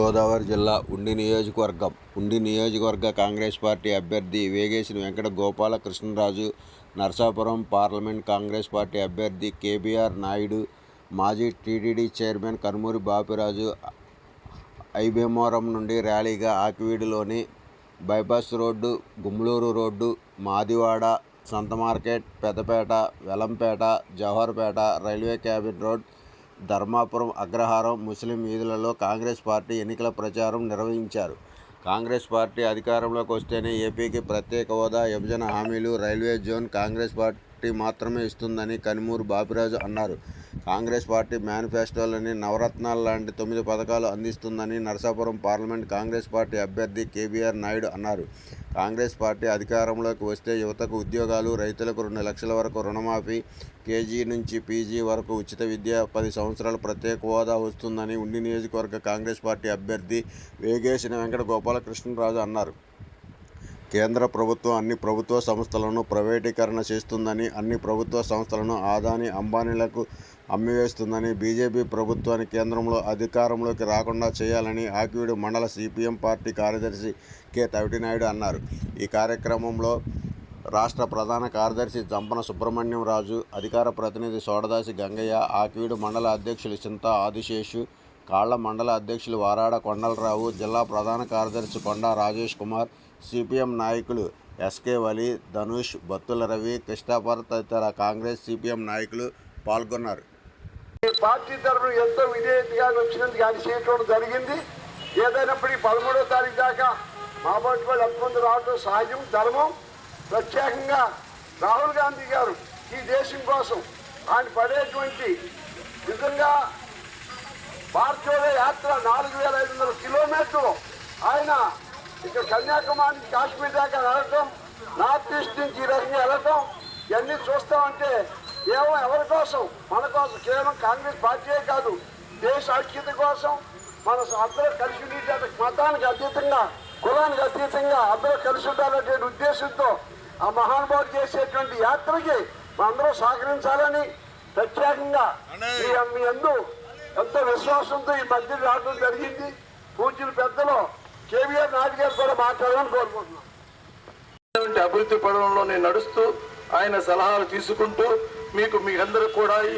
గోదావరి జిల్లా ఉండి నియోజకవర్గం. ఉండి నియోజకవర్గ కాంగ్రెస్ పార్టీ అభ్యర్థి Vegesina Venkata Gopala Krishnaraju Narsapuram parliament Congress party అభ్యర్థి కేబీఆర్ నాయుడు మాజీ టీటీడీ చైర్మన్ కనుమూరి బాపిరాజు ఐబేమోరం నుండి ర్యాలీగా ఆకివీడులోని bypass road Gummaluru road Madivada సంత market Peddapeta Velampeta Jawaharpeta railway cabin road Dharmapuram Agraharam Muslim వీధులలో కాంగ్రెస్ పార్టీ ఎన్నికల ప్రచారం నిర్వహించారు. కాంగ్రెస్ పార్టీ అధికారంలోకి వస్తేనే ఏపీకి ప్రత్యేక హోదా విభజన హామీలు రైల్వే జోన్ కాంగ్రెస్ పార్టీ మాత్రమే ఇస్తుందని కనుమూరు బాపిరాజు అన్నారు. కాంగ్రెస్ పార్టీ మేనిఫెస్టోలోని నవరత్నాలు లాంటి తొమ్మిది పథకాలు అందిస్తుందని నరసాపురం పార్లమెంట్ కాంగ్రెస్ పార్టీ అభ్యర్థి కేబీఆర్ నాయుడు అన్నారు. కాంగ్రెస్ పార్టీ అధికారంలోకి వస్తే యువతకు ఉద్యోగాలు రైతులకు రెండు లక్షల వరకు రుణమాఫీ కేజీ నుంచి పీజీ వరకు ఉచిత విద్య పది సంవత్సరాల ప్రత్యేక హోదా వస్తుందని ఉండి నియోజకవర్గ కాంగ్రెస్ పార్టీ అభ్యర్థి వేగేసిన వెంకట గోపాలకృష్ణరాజు అన్నారు. కేంద్ర ప్రభుత్వం అన్ని ప్రభుత్వ సంస్థలను ప్రైవేటీకరణ చేస్తుందని అన్ని ప్రభుత్వ సంస్థలను ఆదాని అంబానీలకు అమ్మివేస్తుందని బీజేపీ ప్రభుత్వాన్ని కేంద్రంలో అధికారంలోకి రాకుండా చేయాలని ఆకివీడు మండల సిపిఎం పార్టీ కార్యదర్శి కె. తవిటినాయుడు అన్నారు. ఈ కార్యక్రమంలో రాష్ట్ర ప్రధాన కార్యదర్శి జంపన సుబ్రహ్మణ్యం రాజు అధికార ప్రతినిధి సోడదాసి గంగయ్య ఆకివీడు మండల అధ్యక్షులు చింత ఆదిశేషు కాళ్ళ మండల అధ్యక్షులు వారాడ కొండలరావు జిల్లా ప్రధాన కార్యదర్శి కొండా రాజేష్ కుమార్ సిపిఎం నాయకులు ఎస్కే వలి ధనుష్ బత్తుల రవి కృష్ణాపర్ తదితర కాంగ్రెస్ సిపిఎం నాయకులు పాల్గొన్నారు. పార్టీ తరఫున ఎంతో విధేయతగా వచ్చినందుకు ఆయన చేయటం జరిగింది. ఏదైనప్పటికీ పదమూడో తారీఖు దాకా మా పార్టీ వాళ్ళు ఎంతమంది రావడం సహజం ధర్మం. ప్రత్యేకంగా రాహుల్ గాంధీ గారు ఈ దేశం కోసం ఆయన పడేటువంటి నిజంగా భారతీయ యాత్ర నాలుగు వేల ఐదు వందల కిలోమీటర్లు. ఆయన ఇక్కడ కన్యాకుమారి నుంచి కాశ్మీర్ దాకా వెళ్ళటం నార్త్ ఈస్ట్ నుంచి ఈ రకంగా వెళ్ళటం ఇవన్నీ చూస్తామంటే కేవలం ఎవరి కోసం? మన కోసం. కేవలం కాంగ్రెస్ పార్టీయే కాదు. దేశ ఐక్యత కోసం మన అందరూ కలిసి ఉండేట మతానికి అతీతంగా కులానికి అతీతంగా అందరూ కలిసి ఉండాలనే ఉద్దేశంతో ఆ మహానుభావుడు చేసేటువంటి యాత్రకి మనందరూ సహకరించాలని ప్రత్యేకంగా మీ మీ అందు ఎంత విశ్వాసంతో ఈ మధ్య రావడం జరిగింది. పూజలు పెద్దలు కేవీఆర్ నాయుడు గారు కూడా మాట్లాడాలని కోరుకుంటున్నాం. అభివృద్ధి పదంలో నేను నడుస్తూ ఆయన సలహాలు తీసుకుంటూ మీకు మీరందరూ కూడా ఈ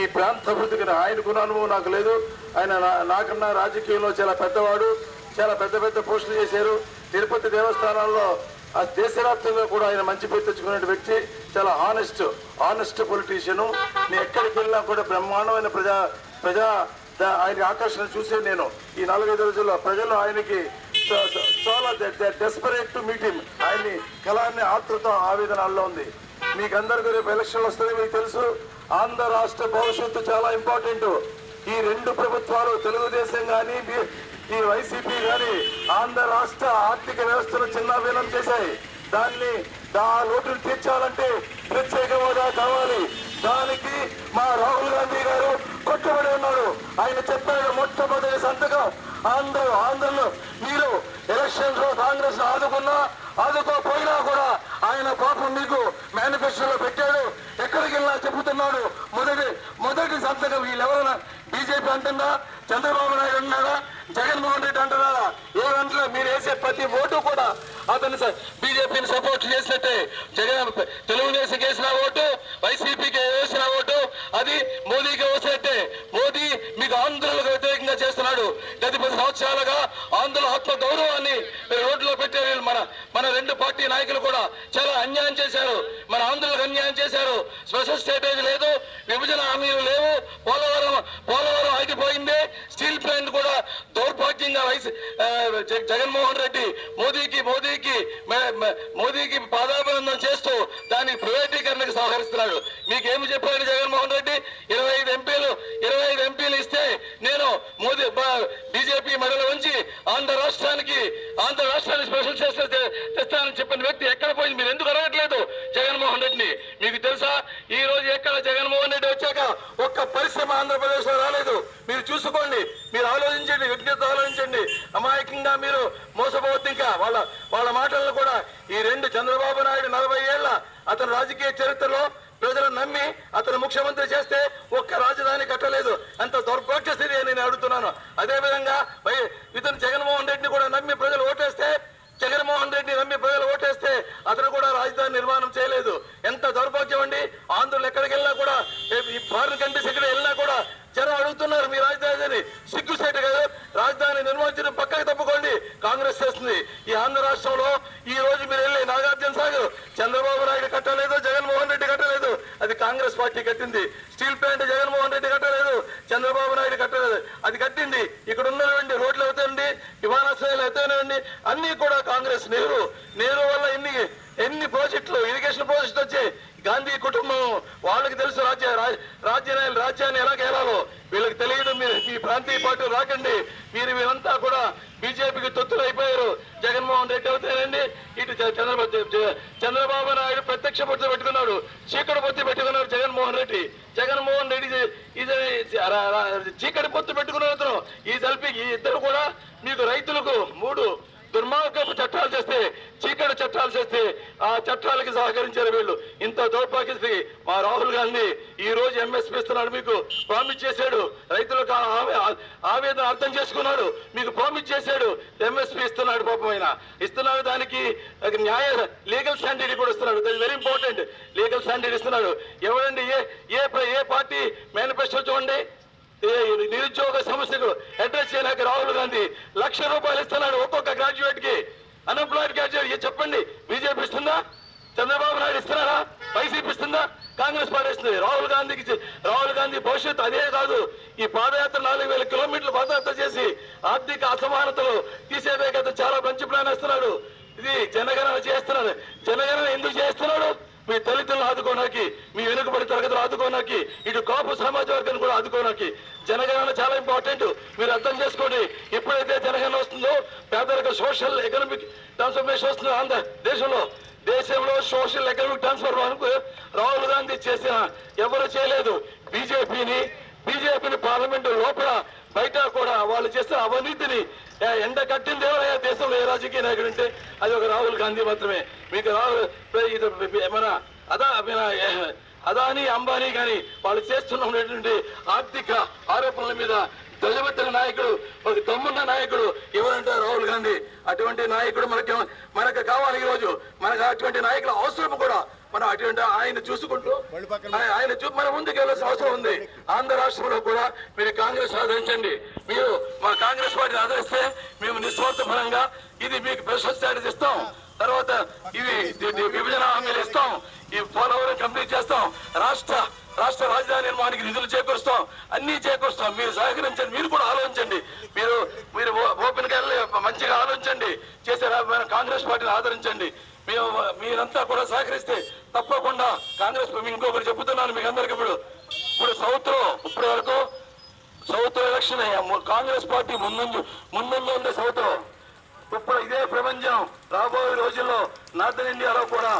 ఈ ప్రాంత అభివృద్ధికి ఆయనకున్న అనుభవం నాకు లేదు. ఆయన నాకన్నా రాజకీయంలో చాలా పెద్దవాడు చాలా పెద్ద పెద్ద పోస్టులు చేశారు. తిరుపతి దేవస్థానాల్లో ఆ దేశవ్యాప్తంగా కూడా ఆయన మంచి పేరు తెచ్చుకునే వ్యక్తి చాలా ఆనెస్ట్ ఆనెస్ట్ పొలిటీషియన్ నేను ఎక్కడికి వెళ్ళినా కూడా బ్రహ్మాండమైన ప్రజా ప్రజా దా- ఆయన ఆకర్షణ చూసే నేను ఈ నాలుగైదు రోజుల్లో ప్రజలు ఆయనకి చాలా డెస్పరేట్ టు మీట్ హిమ్ ఆయన్ని కళాన్ని ఆతృత ఆవేదనాల్లో ఉంది. మీకు అందరికీ రేపు ఎలక్షన్లు వస్తుంది మీకు తెలుసు. ఆంధ్ర రాష్ట్ర భవిష్యత్తు చాలా ఇంపార్టెంట్ ఈ రెండు ప్రభుత్వాలు తెలుగుదేశం కానీ ఈ వైసీపీ కానీ ఆంధ్ర రాష్ట్ర ఆర్థిక వ్యవస్థను చిన్నాభిన్నం చేశాయి. దాన్ని దా లోటును తీర్చాలంటే ప్రత్యేక హోదా కావాలి. దానికి మా రాహుల్ గాంధీ గారు కొట్టుబడి ఉన్నాడు ఆయన చెప్పాడు మొట్టమొదటి సంతకం ఆంధ్ర ఆంధ్రలో మీరు ఎలక్షన్స్లో కాంగ్రెస్ ఆదుకున్నా ఆదుకోపోయినా కూడా ఆయన పాపం మీకు మేనిఫెస్టోలో పెట్టాడు. ఎక్కడికి వెళ్ళినా చెబుతున్నాడు. మొదటి మొదటి సంతకం వీళ్ళెవరైనా బీజేపీ అంటుందా చంద్రబాబు నాయుడు అన్నాడా జగన్మోహన్ రెడ్డి అంటున్నారా ఏ గంటలో మీరు వేసే ప్రతి ఓటు కూడా అతను బీజేపీని సపోర్ట్ చేసినట్టే. జగన్ తెలుగుదేశం వేసిన ఓటు వైసీపీకి వేసిన ఓటు అది మోదీకి వేసినట్టే మోదీ మీకు ఆంధ్రులకు వ్యతిరేకంగా చేస్తున్నాడు. గత పది సంవత్సరాలుగా ఆంధ్రుల ఆత్మ గౌరవాన్ని రోడ్లో పెట్టారు మన మన రెండు పార్టీ నాయకులు కూడా చాలా అన్యాయం చేశారు. మన ఆంధ్రులకు అన్యాయం చేశారు. స్పెషల్ స్టేటేజ్ లేదు విభజన హామీలు లేవు. పోలవరం పోలవరం ఆగిపోయింది. స్టీల్ ప్లాంట్ కూడా దౌర్భాగ్యంగా వైస్ జగన్మోహన్ రెడ్డి మోదీకి మోదీకి మోదీకి పాదాభివందనం చేస్తూ దాని ప్రైవేటీకరణకు సహకరిస్తున్నాడు మీకేమి చెప్పాడు జగన్మోహన్ రెడ్డి ఇరవై ఐదు ఎంపీలు ఇరవై ఐదు ఎంపీలు ఇస్తే నేను మోదీ బీజేపీ మెడలు ఉంచి ఆంధ్ర రాష్ట్రానికి ఆంధ్ర రాష్ట్రానికి స్పెషల్ చేస్తే తెస్తానని చెప్పిన వ్యక్తి ఎక్కడ పోయింది మీరు ఎందుకు అడగట్లేదు జగన్మోహన్ రెడ్డిని మీకు తెలుసా ఈ రోజు ఎక్కడ జగన్మోహన్ రెడ్డి వచ్చాక ఒక్క పరిశ్రమ ఆంధ్రప్రదేశ్లో రాలేదు మీరు చూసుకోండి మీరు ఆలోచించండి వ్యక్తిగత ఆలోచించండి అమాయకంగా మీరు మోసపోవద్దు ఇంకా. వాళ్ళ వాళ్ళ మాటలను కూడా ఈ రెండు చంద్రబాబు నాయుడు నలభై ఏళ్ళ అతని రాజకీయ చరిత్రలో ప్రజలు నమ్మి అతను ముఖ్యమంత్రి చేస్తే ఒక్క రాజధాని కట్టలేదు. అంత దౌర్భాగ్య స్థితి అని నేను అడుగుతున్నాను. అదే విధంగా ఇతను జగన్మోహన్ రెడ్డిని కూడా నమ్మి ప్రజలు ఓటేస్తే జగన్మోహన్ రెడ్డి నమ్మి ప్రజలు ఓటేస్తే అతను కూడా రాజధాని నిర్మాణం చేయలేదు. ఎంత దౌర్భాగ్యం అండి? ఆంధ్రులు ఎక్కడికి వెళ్ళినా కూడా ఏ- ఈ ఫారిన్ కంట్రీస్ ఎక్కడ వెళ్ళినా కూడా జనం అడుగుతున్నారు మీ రాజధాని సిగ్గుసేట కదా రాజధాని నిర్మించడం పక్కకి తప్పుకోండి కాంగ్రెస్ చేస్తుంది ఈ ఆంధ్ర రాష్ట్రంలో ఈ రోజు మీరు వెళ్ళి నాగార్జున సాగర్ చంద్రబాబు నాయుడు కట్టలేదు జగన్మోహన్ రెడ్డి కట్టలేదు అది రెడ్డి కట్టింది. స్టీల్ ప్లాంట్ జగన్మోహన్ రెడ్డి కట్టలేదు. చంద్రబాబు నాయుడు కట్టలేదు. అది కట్టింది. ఇక్కడ ఉన్నటువంటి రోడ్లు అవుతాయండి విమానాశ్రయాలు అవుతాయండి అన్ని కూడా కాంగ్రెస్ నెహ్రూ. నెహ్రూ వల్ల ఎన్ని ఎన్ని ప్రాజెక్టులు ఇరిగేషన్ ప్రాజెక్టులు వచ్చాయి గాంధీ కుటుంబం వాళ్ళకి తెలుసు రాజ్య రాజ్యాన్ని రాజ్యాన్ని ఎలా గేలాలో. వీళ్ళకి తెలియదు మీరు మీ ప్రాంతీయ పార్టీలు రాకండి. మీరు వీరంతా కూడా బీజేపీకి తొత్తులు అయిపోయారు. జగన్మోహన్ రెడ్డి అవుతారండి ఇటు చంద్రబాబు చంద్రబాబు నాయుడు ప్రత్యక్ష పొత్తు పెట్టుకున్నాడు. చీకటి పొత్తు పెట్టుకున్నాడు జగన్మోహన్ రెడ్డి. జగన్మోహన్ రెడ్డి ఇది- చీకటి పొత్తు పెట్టుకున్న అతను. ఈ కలిపి ఈ ఇద్దరు కూడా మీకు రైతులకు మూడు దుర్మార్గపు చట్టాలు చేస్తే చీకటి చట్టాలు చేస్తే ఆ చట్టాలకి సహకరించారు వీళ్ళు. ఇంత దౌర్భాగ్య మా రాహుల్ గాంధీ ఈ రోజు ఎంఎస్పీ ఇస్తున్నాడు మీకు ప్రామిస్ చేశాడు. రైతులకు ఆ ఆవే- ఆవేదన అర్థం చేసుకున్నాడు. మీకు ప్రామిస్ చేశాడు. ఎంఎస్పీ ఇస్తున్నాడు పాపమైన ఇస్తున్నాడు దానికి న్యాయ లీగల్ స్టాండర్డ్ కూడా ఇస్తున్నాడు. That very important legal standard ఇస్తున్నాడు. ఎవరండి? ఏ ఏ ప్ర- ఏ పార్టీ మేనిఫెస్టో చూడండి. నిరుద్యోగ సమస్యకు అడ్రస్ చేయడానికి రాహుల్ గాంధీ లక్ష రూపాయలు ఇస్తున్నాడు ఒక్కొక్క గ్రాడ్యుయేట్కి. అన్ఎంప్లాయిడ్ గ్రాడ్యుయేట్ ఇది చెప్పండి. బీజేపీ ఇస్తుందా? చంద్రబాబు నాయుడు ఇస్తున్నారా? వైసీపీ ఇస్తుందా? కాంగ్రెస్ పార్టీ ఇస్తుంది రాహుల్ గాంధీకి రాహుల్ గాంధీ భవిష్యత్తు అదే కాదు. ఈ పాదయాత్ర నాలుగు వేల కిలోమీటర్లు పాదయాత్ర చేసి ఆర్థిక అసమానతలు తీసేదే కదా చాలా మంచి ప్లాన్ ఇస్తున్నాడు ఇది జనగణన చేస్తున్నాడు జనగణన ఎందుకు చేస్తున్నాడు? మీ దళితులను ఆదుకోనాకి మీ వెనుకబడి తరగతులు ఆదుకోనాకి ఇటు కాపు సమాజ వర్గాన్ని కూడా ఆదుకోనాకి జనగణన చాలా ఇంపార్టెంట్. మీరు అర్థం చేసుకోండి. ఎప్పుడైతే పేదరిక సోషల్ ఎకనామిక్ ట్రాన్స్ఫర్మేషన్ వస్తుందో ఆంధ్ర దేశంలో దేశంలో social economic transfer Rahul Gandhi చేసిన ఎవరు చేయలేదు. బీజేపీని బీజేపీని పార్లమెంటు లోపల బయట కూడా వాళ్ళు చేసిన అవినీతిని ఏ, ఎండ కట్టింది ఎవరయ్యా దేశంలో ఏ రాజకీయ నాయకుడు అంటే అది ఒక రాహుల్ గాంధీ మాత్రమే. మీకు రాహుల్ ఇది మన అదా మన, అదాని అంబానీ కానీ వాళ్ళు చేస్తున్నటువంటి ఆర్థిక ఆరోపణల మీద ధ్వజమెత్తిన నాయకుడు ఒక దమ్మున్న నాయకుడు ఎవరంటే రాహుల్ గాంధీ. అటువంటి నాయకుడు మనకి మనకు కావాలి ఈ రోజు మనకు అటువంటి నాయకుల అవసరం కూడా మనం అటువంటి ఆయన చూసుకుంటూ ఆయ- ఆయన చూ మన ముందుకు వెళ్ళాల్సిన అవసరం ఉంది. ఆంధ్ర రాష్ట్రంలో కూడా మీరు కాంగ్రెస్ ఆదరించండి. మీరు మా కాంగ్రెస్ పార్టీని ఆదరిస్తే మేము నిస్వార్థ పరంగా ఇది మీకు స్టాటస్ ఇస్తాం. తర్వాత ఇవి విభజన హామీలు ఇస్తాం. ఈ పోలవరం కంప్లీట్ చేస్తాం. రాష్ట్ర రాష్ట్ర రాజధాని నిర్మాణానికి నిధులు చేకూరుస్తాం. అన్ని చేకూరుస్తాం. మీరు సహకరించండి. మీరు కూడా ఆలోచించండి. మీరు మీరు ఓపెన్గా మంచిగా ఆలోచించండి. చేసే కాంగ్రెస్ పార్టీని ఆదరించండి. మేము మీరంతా కూడా సహకరిస్తే తప్పకుండా కాంగ్రెస్ ఇంకొకరు చెబుతున్నాను మీకు అందరికి ఇప్పుడు. ఇప్పుడు సౌత్లో ఇప్పటి వరకు సౌత్ ఎలక్షన్ కాంగ్రెస్ పార్టీ ముందు ముందుంది ఉంది సౌత్లో ఇప్పుడు ఇదే ప్రపంచం. రాబోయే రోజుల్లో నార్థన్ ఇండియాలో కూడా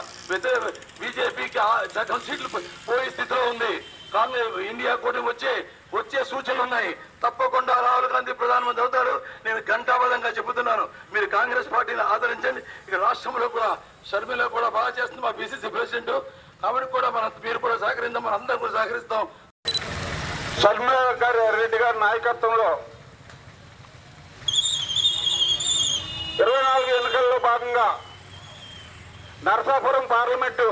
బీజేపీకి సగం సీట్లు పోయే స్థితిలో ఉంది. కాంగ్రెస్ ఇండియా కూటమి వచ్చే వచ్చే సూచనలు ఉన్నాయి. తప్పకుండా రాహుల్ గాంధీ ప్రధానమంత్రి అవుతాడు. నేను ఘంటాబద్ధంగా చెబుతున్నాను. మీరు కాంగ్రెస్ పార్టీని ఆదరించండి. ఇక రాష్ట్రంలో కూడా షర్మిల కూడా బాగా చేస్తుంది మా బీసీసీ ప్రెసిడెంట్. కాబట్టి కూడా మన మీరు కూడా సహకరిద్దాం. మన అందరం కూడా సహకరిస్తాం. షర్మిల గారి రెడ్డి గారి నాయకత్వంలో ఇరవై నాలుగు ఎన్నికల్లో భాగంగా నరసాపురం పార్లమెంటు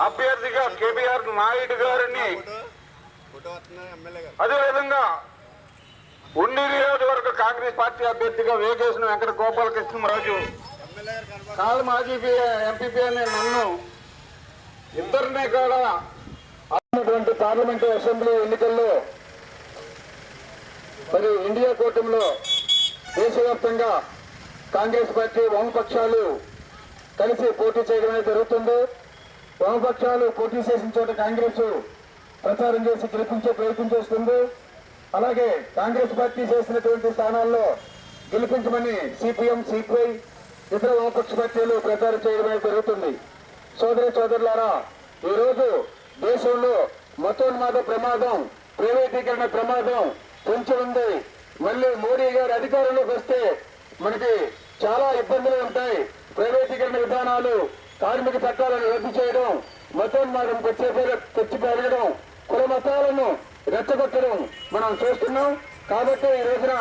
అభ్యర్థిగా కేబీఆర్ నాయుడు గారిని అదేవిధంగా ఉండి నియోజకవర్గ కాంగ్రెస్ పార్టీ అభ్యర్థిగా వేగేసిన వెంకట గోపాలకృష్ణరాజు కాలు మాజీ ఎంపీపీ అనే నన్ను ఇద్దరిని కూడా అన్నటువంటి పార్లమెంటు అసెంబ్లీ ఎన్నికల్లో మరి ఇండియా కూటమిలో దేశవ్యాప్తంగా కాంగ్రెస్ పార్టీ వామపక్షాలు కలిసి పోటీ చేయడం అనేది జరుగుతుంది. వామపక్షాలు పోటీ చేసిన చోట కాంగ్రెస్ ప్రచారం చేసి గెలిపించే ప్రయత్నం చేస్తుంది. అలాగే కాంగ్రెస్ పార్టీ చేసినటువంటి స్థానాల్లో గెలిపించమని సిపిఎం సిపిఐ ఇతర వామపక్ష పార్టీలు ప్రచారం చేయడం అనేది జరుగుతుంది. సోదరి సోదరులారా ఈ రోజు దేశంలో మతోన్మాద ప్రమాదం ప్రైవేటీకరణ ప్రమాదం కొంచెం ఉంది. మళ్ళీ మోడీ గారు అధికారంలోకి వస్తే మనకి చాలా ఇబ్బందులు ఉంటాయి. ప్రైవేటీకరణ విధానాలు కార్మిక చట్టాలను రద్దు చేయడం మతోన్మాదంకి వచ్చే తెచ్చి పెరగడం కుల మతాలను రెచ్చగొట్టడం మనం చూస్తున్నాం. కాబట్టి ఈ రోజున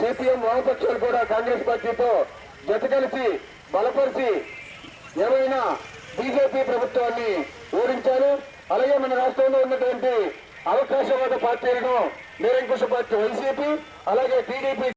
సిపిఎం వామపక్షాలు కూడా కాంగ్రెస్ పార్టీతో జత కలిసి బలపరిచి ఏమైనా బీజేపీ ప్రభుత్వాన్ని ఓడించారు. అలాగే మన రాష్ట్రంలో ఉన్నటువంటి అవకాశవాద పార్టీలను నిరంకుశ పార్టీ వైసీపీ అలాగే టీడీపీ